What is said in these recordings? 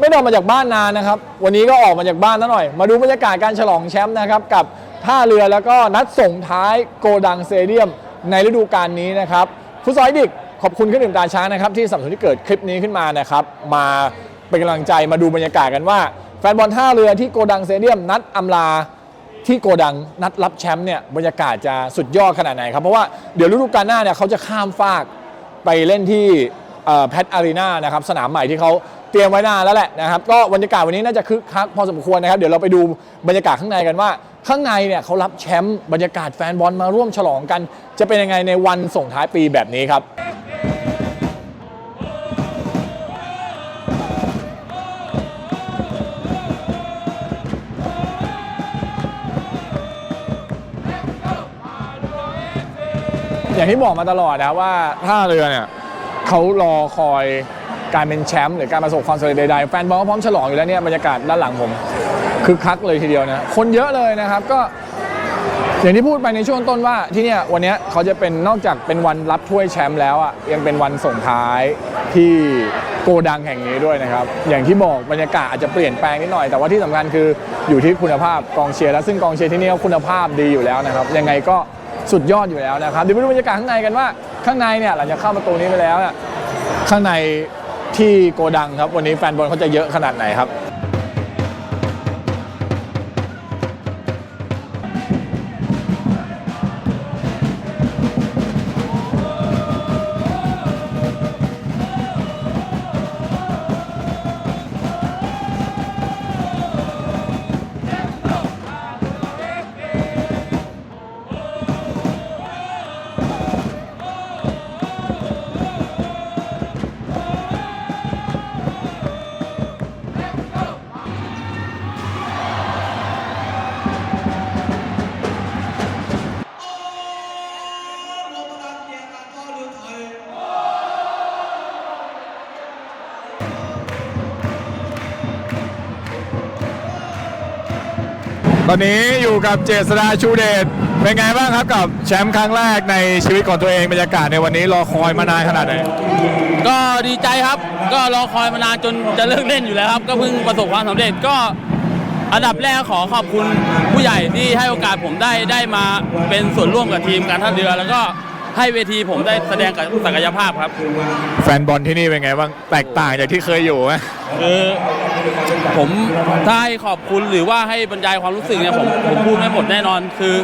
ไม่ได้ออกมาจากบ้านนานนะครับ วันนี้ก็ออกมาจากบ้านซะหน่อย มาดูบรรยากาศการฉลองแชมป์นะครับ กับท่าเรือแล้วก็นัดส่งท้ายโกดังเตเดียม ในฤดูกาลนี้นะครับฟุตซอลดิกขอบคุณเครื่องดื่มตาช้างนะครับ ที่สนับสนุนที่เกิดคลิปนี้ขึ้นมานะครับ มาเป็นกำลังใจมาดูบรรยากาศกันว่า แฟนบอลท่าเรือที่โกดังเตเดียม นัดอำลาที่โกดังนัดรับแชมป์เนี่ยบรรยากาศจะสุดยอดขนาดไหนครับเพราะว่าเดี๋ยวฤดูกาลหน้าเนี่ยเขาจะข้ามฟากไปเล่นที่แพทอารีนานะครับสนามใหม่ที่เขา เตรียมไว้นานแล้วแหละนะครับ ก็บรรยากาศวันนี้น่าจะคึกคักพอสมควรนะครับ เดี๋ยวเราไปดูบรรยากาศข้างในกันว่า ข้างในเนี่ยเขารับแชมป์บรรยากาศแฟนบอลมาร่วมฉลองกัน จะเป็นยังไงในวันส่งท้ายปีแบบนี้ครับอย่างที่บอกมาตลอดนะว่าท่าเรือเนี่ยเขารอคอย การเป็นแชมป์หรือการประสบความสำเร็จใดๆแฟนบอลก็พร้อมฉลองอยู่แล้วเนี่ยบรรยากาศด้านหลังผมคึกคักเลยทีเดียวนะคนเยอะเลยนะครับก็ อย่างที่พูดไปในช่วงต้นว่าที่เนี่ยวันเนี้ยเขาจะเป็นนอกจากเป็นวันรับถ้วยแชมป์แล้วอะยังเป็นวันส่งท้ายที่โกดังแห่งนี้ด้วยนะครับ อย่างที่บอกบรรยากาศอาจจะเปลี่ยนแปลงนิดหน่อยแต่ว่าที่สำคัญคืออยู่ที่คุณภาพกองเชียร์และซึ่งกองเชียร์ที่นี่คุณภาพดีอยู่แล้วนะครับ ยังไงก็สุดยอดอยู่แล้วนะครับเดี๋ยวไปดูบรรยากาศข้างในกันว่าข้างในเนี่ยหลังจากเข้าประตูนี้ไปแล้วเนี่ยข้างใน ที่โกดังครับ วันนี้แฟนบอลเขาจะเยอะขนาดไหนครับ ตอนนี้อยู่กับเจษดาชูเดชเป็นไงบ้างครับกับแชมป์ครั้งแรกในชีวิตของตัวเองบรรยากาศในวันนี้รอคอยมานานขนาดไหนก็ดีใจครับ ก็รอคอยมานานจนจะเลิกเล่นอยู่แล้วครับ ก็เพิ่งประสบความสำเร็จก็อันดับแรกขอขอบคุณผู้ใหญ่ที่ให้โอกาสผมได้ได้มาเป็นส่วนร่วมกับทีมการท่าเรือ แล้วก็ให้เวทีผมได้แสดงศักยภาพครับ แฟนบอลที่นี่เป็นไงบ้างแตกต่างจากที่เคยอยู่ไหมคือ ผมถ้าให้ขอบคุณหรือว่าให้บรรยายความรู้สึกเนี่ยผมผมพูดไม่หมดแน่นอนคือ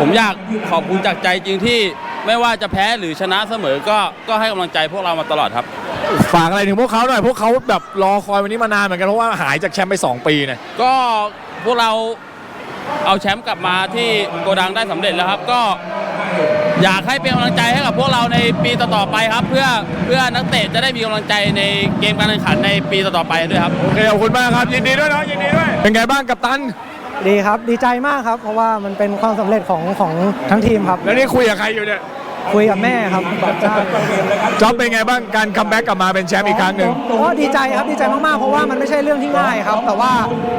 ผมอยากขอบคุณจากใจจริงที่ไม่ว่าจะแพ้หรือชนะเสมอก็ก็ให้กำลังใจพวกเรามาตลอดครับ ฝากอะไรถึงพวกเขาหน่อยพวกเขาแบบรอคอยวันนี้มานานเหมือนกันเพราะว่าหายจากแชมป์ไป 2 ปีเนี่ยก็พวกเราเอาแชมป์กลับมาที่โกดังได้สำเร็จแล้วครับ ก็ อยากให้เป็นกำลังใจให้กับพวกเราในปีต่อๆไปครับ เพื่อเพื่อนักเตะจะได้มีกำลังใจในเกมการแข่งขันในปีต่อๆไปด้วยครับ โอเคขอบคุณมากครับ ยินดีด้วยเนาะยินดีด้วย เป็นไงบ้างกับตัน ดีครับ ดีใจมากครับ เพราะว่ามันเป็นความสำเร็จของของทั้งทีมครับ แล้วนี่คุยกับใครอยู่เนี่ย คุยกับแม่ครับใช่จ๊อบเป็นไงบ้างการคัมแบ็กกลับมาเป็นแชมป์อีกครั้งหนึ่ง ก็ดีใจครับดีใจมากๆเพราะว่ามันไม่ใช่เรื่องที่ง่ายครับ แต่ว่า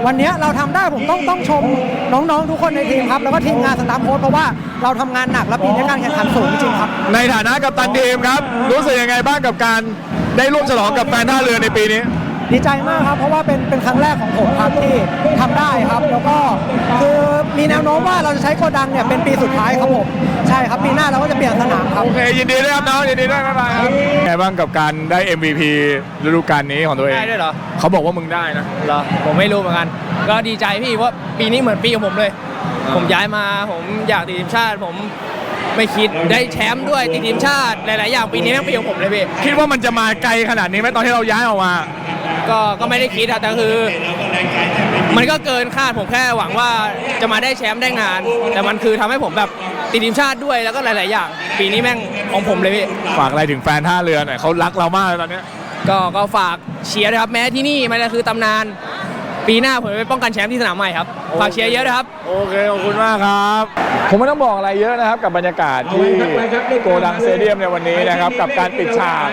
วันนี้เราทำได้ผมต้องต้องชมน้องๆทุกคนในทีมครับ แล้วก็ทีมงานสตาฟโค้ชเพราะว่าเราทำงานหนักและปีนี้การแข่งขันสูงจริงๆครับ ในฐานะกัปตันทีมครับ รู้สึกยังไงบ้างกับการได้ร่วมฉลองกับแฟนท่าเรือในปีนี้ ดีใจมากครับ เพราะว่าเป็นเป็นครั้งแรกของผมครับที่ทำได้ครับ แล้วก็คือมีแนวโน้มว่าเราจะใช้โกดังเนี่ยเป็นปีสุดท้ายครับผมใช่ครับปีหน้าเราก็จะเปลี่ยนสนามครับโอเคยินดีด้วยครับน้องยินดีด้วยบ๊ายบายครับไงบ้างกับการได้ MVP ฤดูกาลนี้ของตัวเองได้ด้วยเหรอเขาบอกว่ามึงได้นะเหรอผมไม่รู้เหมือนกัน ก็ดีใจพี่ว่าปีนี้เหมือนปีของผมเลยอ่าผมย้ายมาผมอยากติดทีมชาติผมไม่คิดได้แชมป์ด้วยติดทีมชาติหลาย ๆ อย่างปีนี้แม่งปีของผมเลยพี่คิดว่ามันจะมาไกลขนาดนี้ไหมตอนที่เราย้ายออกมา ก็ก็ไม่ได้คิดอะแต่คือ มันก็เกินคาดผมแค่หวังว่าจะมาได้แชมป์ได้งาน แต่มันคือทำให้ผมแบบติดทีมชาติด้วยแล้วก็หลาย ๆ อย่าง ปีนี้แม่งของผมเลยพี่ ฝากอะไรถึงแฟนท่าเรือหน่อยเขารักเรามากเลยตอนเนี้ย ก็ก็ฝากเชียร์ด้วยครับแม้ที่นี่มันจะคือตำนาน ปีหน้าผมจะไปป้องกันแชมป์ที่สนามใหม่ครับฝากเชียร์เยอะนะครับ โอเค ขอบคุณมากครับ ผมไม่ต้องบอกอะไรเยอะนะครับกับบรรยากาศที่โกดังสเตเดียมในวันนี้นะครับ กับการปิดฉาก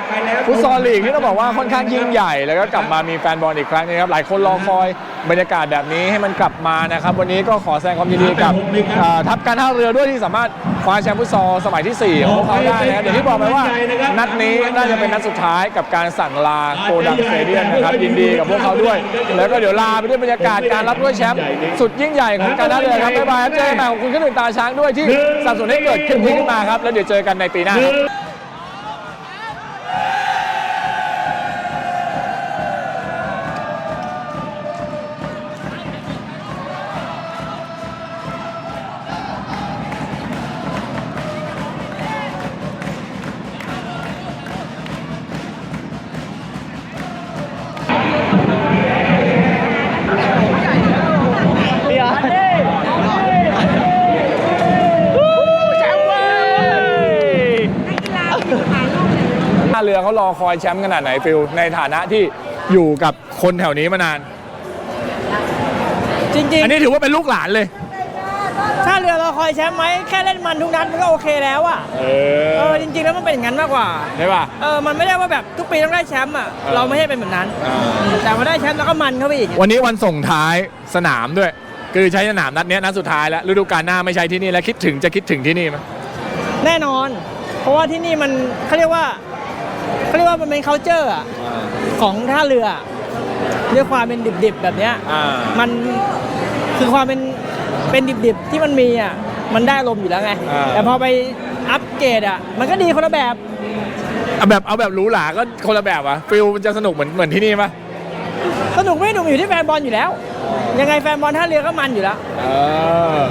ฟุตซอลลีกที่ต้องบอกว่าค่อนข้างยิ่งใหญ่ แล้วก็กลับมามีแฟนบอลอีกครั้งนึงครับหลายคนรอคอย บรรยากาศแบบนี้ให้มันกลับมานะครับ วันนี้ก็ขอแสดงความยินดีกับเอ่อทัพการท่าเรือด้วยที่สามารถคว้าแชมป์ฟุตซอลสมัยที่ 4 ของพวกเขาได้นะครับอย่างที่บอกไปว่า นัดนี้น่าจะเป็นนัดสุดท้ายกับการสั่งลาโกดังสเตเดียมนะครับยินดีกับพวกเขาด้วย แล้วก็เดี๋ยวลาไปด้วยบรรยากาศการรับถ้วยแชมป์สุดยิ่งใหญ่ของการท่าเรือครับบ๊ายบายครับเจอกันใหม่ขอบคุณขึ้นหนึ่งตาช้างด้วยที่สนับสนุนให้เกิดขึ้นนี้ขึ้นมาครับแล้วเดี๋ยวเจอกันในปีหน้าครับ เรือเขารอคอยแชมป์ขนาดไหนฟิลในฐานะที่อยู่กับคนแถวนี้มานาน จริงอันนี้ถือว่าเป็นลูกหลานเลย ๆ ถ้าเรือเราคอยแชมป์ไหมแค่เล่นมันทุกนัดมันก็โอเคแล้วอะเอเอออจริง ๆ แล้วมันเป็นอย่างนั้นมากกว่า ใช่ป่ะ เออมันไม่ได้ว่าแบบทุกปีต้องได้แชมป์อะเออ เราไม่ใช่เป็นแบบนั้นอ่าแต่มาได้แชมป์แล้วก็มันเข้าไปอีกวันนี้วันส่งท้ายสนามด้วย คือใช้สนามนัดเนี้ยนัดสุดท้ายแล้วฤดูกาลหน้าไม่ใช้ที่นี่แล้วคิดถึงจะคิดถึงที่นี่ไหมแน่นอน เพราะว่าที่นี่มันเขาเรียกว่าเขาเรียก ว่ามันเป็น c u เจอร์อะของท่าเรือเรียกความเป็นดิบๆแบบเนี้ยอ่ามันคือความเป็นเป็นดิบๆที่มันมีอะมันได้ลมณ์อยู่แล้วไง อ่า แต่พอไปอัปเกรดอะมันก็ดีคนละแบบ เอาแบบเอาแบบหรูหราก็คนละแบบอะฟิลมันจะสนุกเหมือนเหมือนที่นี่ปะสนุกไม่สนุกอยู่ที่แฟนบอลอยู่แล้ว ยังไงแฟนบอลท่าเรือก็มันอยู่แล้ว เออ